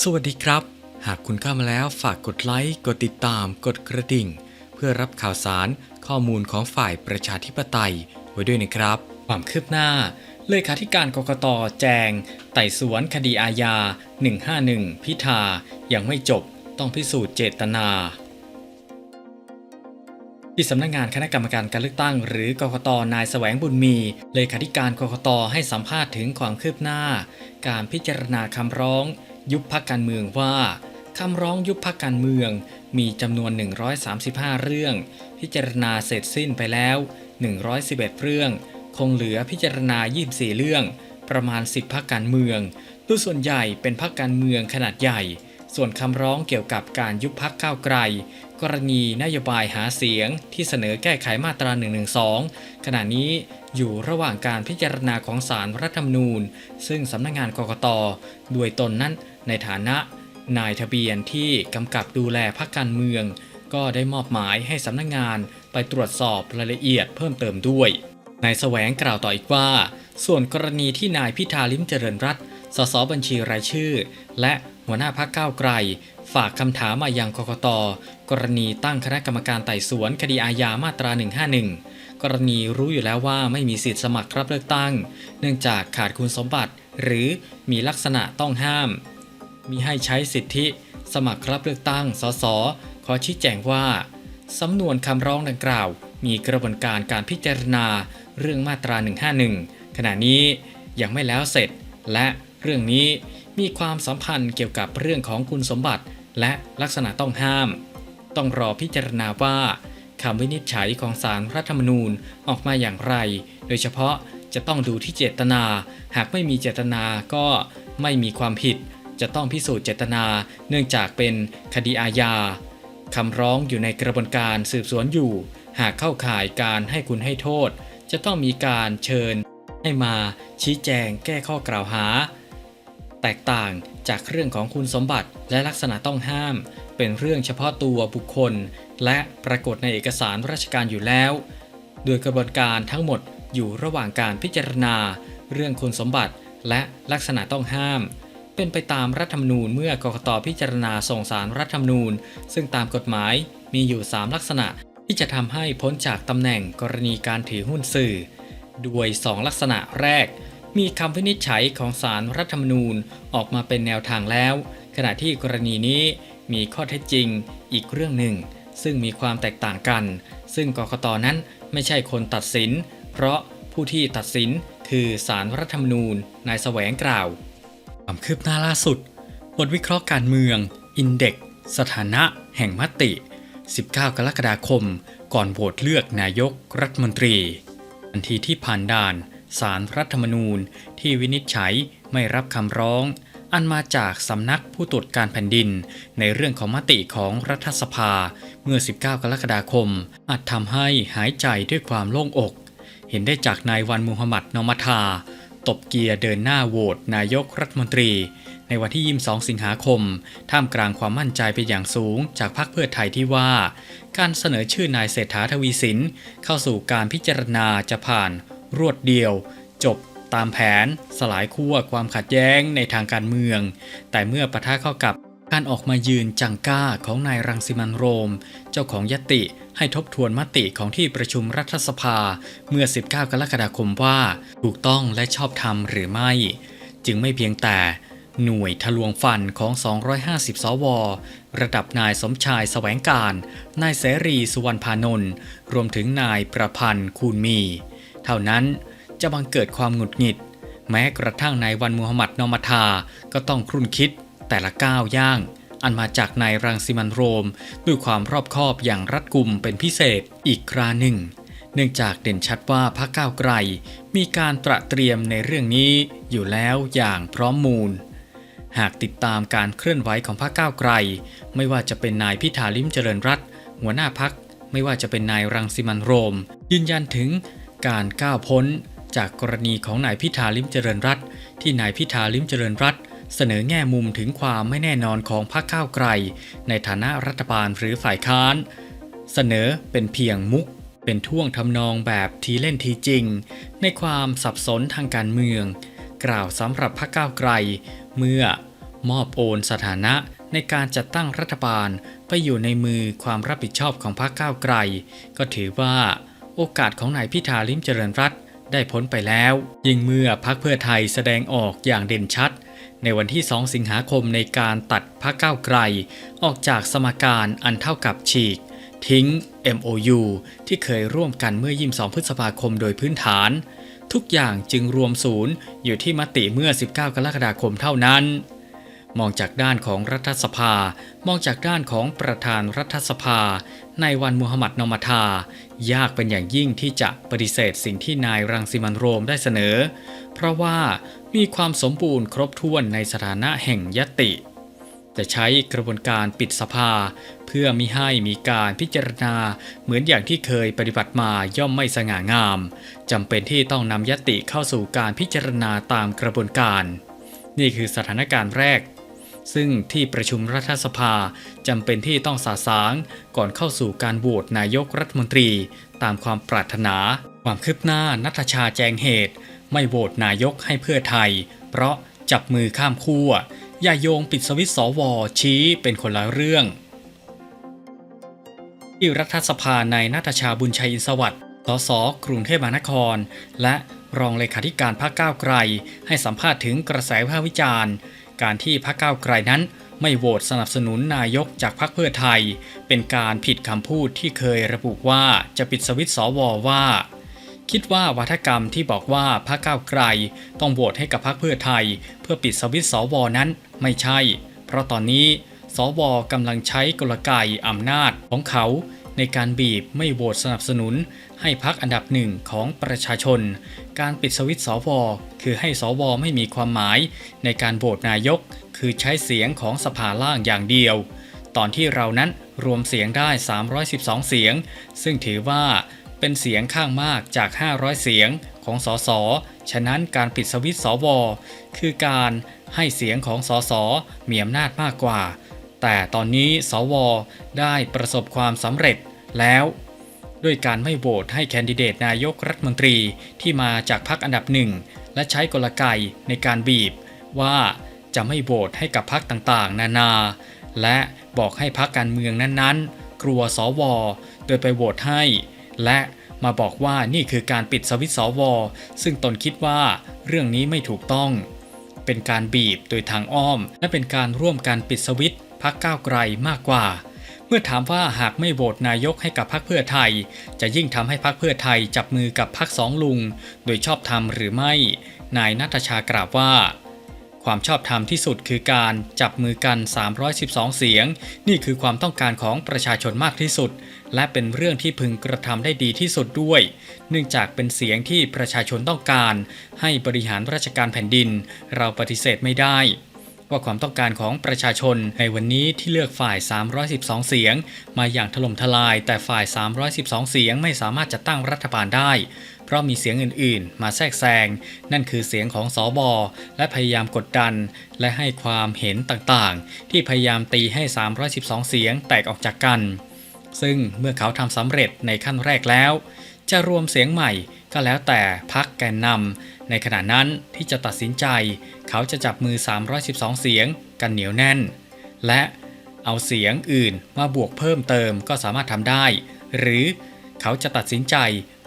สวัสดีครับ หากคุณเข้ามาแล้วฝากกดไลค์กดติดตาม กดกระดิ่ง เพื่อรับข่าวสารข้อมูลของฝ่ายประชาธิปไตย ไว้ด้วยนะครับ ความคืบหน้า เลขาธิการกกตแจง ไต่สวนคดีอาญา 151 พิธา ยังไม่จบต้องพิสูจน์เจตนา ที่สำนักงานคณะกรรมการการเลือกตั้ง หรือกกตนายแสวงบุญมี เลขาธิการกกตให้สัมภาษณ์ถึงความคืบหน้า การพิจารณาคำร้อง ยุบพักการเมืองว่าคำร้องยุบพักการเมืองมีจำนวน 135 เรื่อง พิจารณาเสร็จสิ้นไปแล้ว 111 เรื่อง คงเหลือพิจารณา 24 เรื่อง ประมาณ 10พักการเมืองโดยส่วนใหญ่เป็นพักการเมืองขนาดใหญ่ ส่วนคำร้องเกี่ยวกับการยุบพักก้าวไกล กรณีนโยบายหาเสียงที่เสนอแก้ไขมาตรา 112 ขณะนี้อยู่ระหว่างการพิจารณาของศารรัฐธรรมนูญ ซึ่งสำนักงานกกต ด้วยตนนั้น ในฐานะนายทะเบียนที่กำกับดูแลพักการเมือง ก็ได้มอบหมายให้สำนักงานไปตรวจสอบรายละเอียดเพิ่มเติมด้วย นายแสวงกล่าวต่ออีกว่า ส่วนกรณีที่นายพิธาลิมเจริญรัตสสบัญชีรายชื่อ และหัวหน้าพักก้าวไกล ฝากคำถามมายังกกต กรณีตั้งคณะกรรมการไต่สวนคดีอาญามาตรา 151 กรณีรู้อยู่แล้วว่าไม่มีสิทธิสมัครรับเลือกตั้ง เนื่องจากขาดคุณสมบัติ หรือมีลักษณะต้องห้าม มีให้ใช้สิทธิสมัครรับเลือกตั้ง สส ขอชี้แจงว่า สำนวนคำร้องดังกล่าว มีกระบวนการการพิจารณาเรื่องมาตรา 151 ขณะนี้ยังไม่แล้วเสร็จ และเรื่องนี้มีความสัมพันธ์เกี่ยวกับเรื่องของคุณสมบัติ และลักษณะต้องห้าม ต้องรอพิจารณาว่าคำวินิจฉัยของศารรัฐธรรมนูญออกมาอย่างไร โดยเฉพาะจะต้องดูที่เจตนา หากไม่มีเจตนาก็ไม่มีความผิด จะต้องพิสูจน์เจตนาเนื่องจากเป็นคดีอาญาคำร้องอยู่ในกระบวนการสืบสวนอยู่ หากเข้าข่ายการให้คุณให้โทษ จะต้องมีการเชิญ ให้มาชี้แจงแก้ข้อกล่าวหา แตกต่างจากเรื่องของคุณสมบัติและลักษณะต้องห้าม เป็นเรื่องเฉพาะตัวบุคคล และปรากฏในเอกสารราชการอยู่แล้ว โดยกระบวนการทั้งหมดอยู่ระหว่างการพิจารณา เรื่องคุณสมบัติและลักษณะต้องห้าม เป็นไปตามรัฐธรรมนูญเมื่อกกตพิจารณาส่งสารรัฐธรรมนูญ ซึ่งตามกฎหมายมีอยู่ 3 ลักษณะ ที่จะทำให้พ้นจากตำแหน่งกรณีการถือหุ้นสื่อ ด้วย 2 ลักษณะแรก มีคำวินิจฉัยของศารรัฐธรรมนูญออกมาเป็นแนวทางแล้ว ขณะที่กรณีนี้มีข้อเท็จจริงอีกเรื่องหนึ่ง ซึ่งมีความแตกต่างกัน ซึ่งกกตนั้นไม่ใช่คนตัดสิน เพราะผู้ที่ตัดสินคือศารรัฐธรรมนูญนายแสวงกล่าว ความคืบหน้าล่าสุด บทวิเคราะห์การเมือง อินเด็กสถานะแห่งมติ 19 กรกฎาคม ก่อนโหวตเลือกนายกรัฐมนตรีทันทีที่ผ่านด่านสารรัฐธรรมนูญที่วินิจฉัยไม่รับคำร้อง อันมาจากสำนักผู้ตรวจการแผ่นดิน ในเรื่องของมติของรัฐสภาเมื่อ 19 กรกฎาคม อาจทำให้หายใจด้วยความโล่งอก เห็นได้จากนายวันมูฮัมหมัดนอมัทา ตบเกียร์เดินหน้าโหวตนายกรัฐมนตรี ในวันที่ 22 สิงหาคม ท่ามกลางความมั่นใจเป็นอย่างสูง จากพรรคเพื่อไทยที่ว่า การเสนอชื่อนายเศรษฐาทวีสิน เข้าสู่การพิจารณาจะผ่าน รวดเดียว จบตามแผน สลายขั้วความขัดแย้งในทางการเมือง แต่เมื่อปะทะเข้ากับการออกมายืนจังก้าของนายรังสิมันโรม เจ้าของยติ ให้ทบทวนมติของที่ประชุมรัฐสภาเมื่อ 19 กรกฎาคมว่า ถูกต้องและชอบธรรมหรือไม่ จึงไม่เพียงแต่หน่วยทะลวงฟันของ 250 สว ระดับนายสมชายแสวงการ นายเสรีสุวรรณพานนท์ รวมถึงนายประพันธ์คูณมี เท่านั้นจะบังเกิดความหงุดหงิด แม้กระทั่งนายวันมูฮัมหมัดนอมทา ก็ต้องครุ่นคิดแต่ละก้าวย่าง อันมาจากนายรังสิมันโรม ด้วยความรอบคอบอย่างรัดกุมเป็นพิเศษอีกคราหนึ่ง เนื่องจากเด่นชัดว่าพรรคก้าวไกล มีการตระเตรียมในเรื่องนี้อยู่แล้วอย่างพร้อมมูล หากติดตามการเคลื่อนไหวของพรรคก้าวไกล ไม่ว่าจะเป็นนายพิธาลิมเจริญรัตหัวหน้าพักไม่ว่าจะเป็นนายรังสิมันโรม ยืนยันถึงการก้าวพ้น จากกรณีของนายพิธาลิมเจริญรัตที่นายพิธาลิมเจริญรัตน์ เสนอแง่มุมถึงความไม่แน่นอนของพรรคก้าวไกล ในฐานะรัฐบาลหรือฝ่ายค้าน เสนอเป็นเพียงมุก เป็นท่วงทำนองแบบทีเล่นทีจริง ในความสับสนทางการเมือง กล่าวสำหรับพรรคก้าวไกล เมื่อมอบโอนสถานะในการจัดตั้งรัฐบาลไปอยู่ในมือความรับผิดชอบของพรรคก้าวไกล ก็ถือว่าโอกาสของนายพิธาลิมเจริญรัตได้พ้นไปแล้ว ยิ่งเมื่อพรรคเพื่อไทยแสดงออกอย่างเด่นชัด ในวันที่ 2 สิงหาคมในการตัดพรรคก้าวไกล ออกจากสมการอันเท่ากับฉีก ทิ้ง MOU ที่เคยร่วมกันเมื่อ 22 พฤษภาคมโดยพื้นฐาน ทุกอย่างจึงรวมศูนย์อยู่ที่มติเมื่อ 19 กรกฎาคมเท่านั้น มองจากด้านของรัฐสภา มองจากด้านของประธานรัฐสภา ในวันมูฮัมหมัดนอมาทายากเป็นอย่างยิ่งที่จะปฏิเสธสิ่งที่นายรังสิมันโรมได้เสนอ เพราะว่ามีความสมบูรณ์ครบถ้วนในสถานะแห่งยติจะใช้กระบวนการปิดสภา เพื่อมิให้มีการพิจารณาเหมือนอย่างที่เคยปฏิบัติมาย่อมไม่สง่างามจำเป็นที่ต้องนำยติเข้าสู่การพิจารณาตามกระบวนการ นี่คือสถานการณ์แรก ซึ่งที่ประชุมรัฐสภาจำเป็นที่ต้องสาสางก่อนเข้าสู่การโหวตนายกรัฐมนตรีตามความปรารถนา ความคืบหน้านัทชาแจงเหตุ ไม่โหวตนายกให้เพื่อไทย เพราะจับมือข้ามขั้วอย่าโยงปิดสวิตช์สวชี้เป็นคนละเรื่องที่รัฐสภาในนัทชาบุญชัยอินสวัสดิ์สสกรุงเทพมหานคร และรองเลขาธิการพรรคก้าวไกล ให้สัมภาษณ์ถึงกระแสวิพากษ์วิจารณ์ การที่พรรคก้าวไกลนั้น ไม่โหวตสนับสนุนนายกจากพรรคเพื่อไทย เป็นการผิดคำพูดที่เคยระบุว่าจะปิดสวิตสวว่า คิดว่าวัฒกรรมที่บอกว่าพรรคก้าวไกล ต้องโหวตให้กับพรรคเพื่อไทย เพื่อปิดสวิตช์สวนั้นไม่ใช่ เพราะตอนนี้สวกำลังใช้กลไกอำนาจของเขา ในการบีบไม่โหวตสนับสนุน ให้พักอันดับหนึ่งของประชาชน การปิดสวิตช์สวคือให้สวไม่มีความหมาย ในการโหวตนายก คือใช้เสียงของสภาล่างอย่างเดียว ตอนที่เรานั้นรวมเสียงได้ 312 เสียง ซึ่งถือว่าเป็นเสียงข้างมากจาก 500 เสียงของสส ฉะนั้นการปิดสวิตช์สว คือการให้เสียงของสสมีอำนาจมากกว่า แต่ตอนนี้สวได้ประสบความสำเร็จแล้ว ด้วยการไม่โหวตให้แคนดิเดตนายกรัฐมนตรีที่มาจากพรรคอันดับหนึ่ง และใช้กลไกในการบีบ ว่าจะไม่โหวตให้กับพรรคต่างๆ นานา และบอกให้พรรคการเมืองนั้นๆ กลัวสวโดยไปโหวตให้ และมาบอกว่านี่คือการปิดสวิตสว ซึ่งตนคิดว่าเรื่องนี้ไม่ถูกต้อง เป็นการบีบโดยทางอ้อม และเป็นการร่วมกันปิดสวิต พักก้าวไกลมากกว่า เมื่อถามว่าหากไม่โหวตนายกให้กับพรรคเพื่อไทย จะยิ่งทำให้พรรคเพื่อไทยจับมือกับพรรคสองลุง โดยชอบธรรมหรือไม่ นายนัทชากราบว่า ความชอบธรรมที่สุดคือการจับมือกัน 312 เสียง นี่คือความต้องการของประชาชนมากที่สุด และเป็นเรื่องที่พึงกระทำได้ดีที่สุดด้วย เนื่องจากเป็นเสียงที่ประชาชนต้องการ ให้บริหารราชการแผ่นดิน เราปฏิเสธไม่ได้ ว่าความต้องการของประชาชนในวันนี้ที่เลือกฝ่าย 312 เสียง มาอย่างถล่มทลาย แต่ฝ่าย 312 เสียงไม่สามารถจัดตั้งรัฐบาลได้ เพราะมีเสียงอื่นๆ มาแทรกแซง นั่นคือเสียงของสอบอและพยายามกดดัน และให้ความเห็นต่างๆ ที่พยายามตีให้ 312 เสียงแตกออกจากกัน ซึ่งเมื่อเขาทำสำเร็จในขั้นแรกแล้วจะรวมเสียงใหม่ก็แล้วแต่พักแกนนำ ในขณะนั้นที่จะตัดสินใจ เขาจะจับมือ 312 เสียงกันเหนียวแน่น และเอาเสียงอื่นมาบวกเพิ่มเติมก็สามารถทำได้ หรือเขาจะตัดสินใจ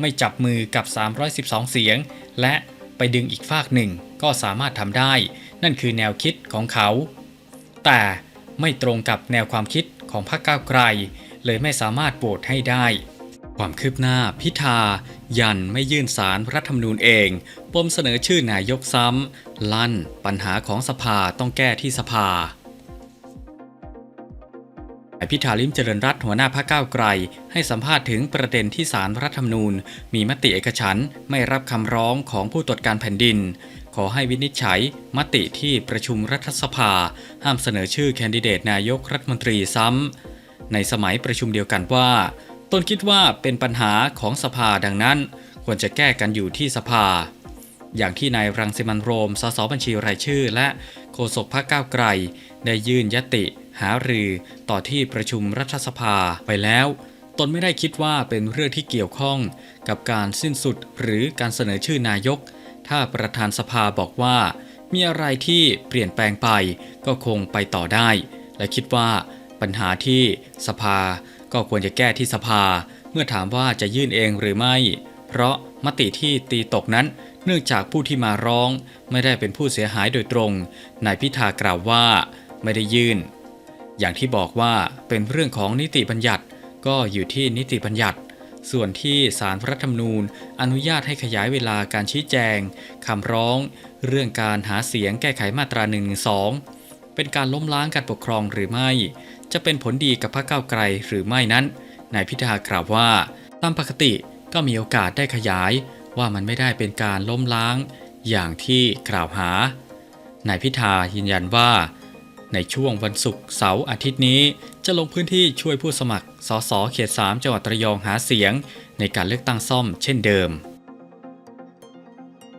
ไม่จับมือกับ 312 เสียง และไปดึงอีกฝากหนึ่งก็สามารถทำได้ นั่นคือแนวคิดของเขา แต่ไม่ตรงกับแนวความคิดของพรรคก้าวไกล เลยไม่สามารถโหวตให้ได้ ความคืบหน้าพิธา ยันไม่ยื่นสารรัฐธรรมนูญเอง ปมเสนอชื่อนายกซ้ำ ลั่น ปัญหาของสภาต้องแก้ที่สภานายพิธาลิมเจริญรัตหัวหน้าพรรคก้าวไกล ให้สัมภาษณ์ถึงประเด็นที่สารรัฐธรรมนูญ มีมติเอกฉันไม่รับคำร้องของผู้ตรวจการแผ่นดิน ขอให้วินิจฉัย มติที่ประชุมรัฐสภา ห้ามเสนอชื่อแคนดิเดตนายกรัฐมนตรีซ้ำ ในสมัยประชุมเดียวกันว่า ตนคิดว่าเป็นปัญหาของสภาดังนั้น ควรจะแก้กันอยู่ที่สภา อย่างที่นายรังสิมันโรม สสบัญชีรายชื่อ และโฆษกพรรคก้าวไกล ได้ยื่นยติหารือต่อที่ประชุมรัฐสภาไปแล้ว ตนไม่ได้คิดว่าเป็นเรื่องที่เกี่ยวข้องกับการสิ้นสุดหรือการเสนอชื่อนายก ถ้าประธานสภาบอกว่า มีอะไรที่เปลี่ยนแปลงไปก็คงไปต่อได้ และคิดว่าปัญหาที่สภาก็ควรจะแก้ที่สภา เมื่อถามว่าจะยื่นเองหรือไม่ เพราะมติที่ตีตกนั้น เนื่องจากผู้ที่มาร้องไม่ได้เป็นผู้เสียหายโดยตรง นายพิธากล่าวว่าไม่ได้ยื่น อย่างที่บอกว่าเป็นเรื่องของนิติบัญญัติ ก็อยู่ที่นิติบัญญัติ ส่วนที่สารรัฐธรรมนูญ อนุญาตให้ขยายเวลาการชี้แจงคำร้อง เรื่องการหาเสียงแก้ไขมาตรา1นึเป็นการล้มล้างการปกครองหรือไม่ จะเป็นผลดีกับพรรคก้าวไกลหรือไม่นั้นนายพิธากล่าวว่า ตามปกติก็มีโอกาสได้ขยาย ว่ามันไม่ได้เป็นการล้มล้างอย่างที่กล่าวหานายพิธายืนยันว่า ในช่วงวันศุกร์เสาร์อาทิตย์นี้จะลงพื้นที่ช่วยผู้สมัครสสเขต 3 จังหวัดระยองหาเสียง ในการเลือกตั้งซ่อมเช่นเดิม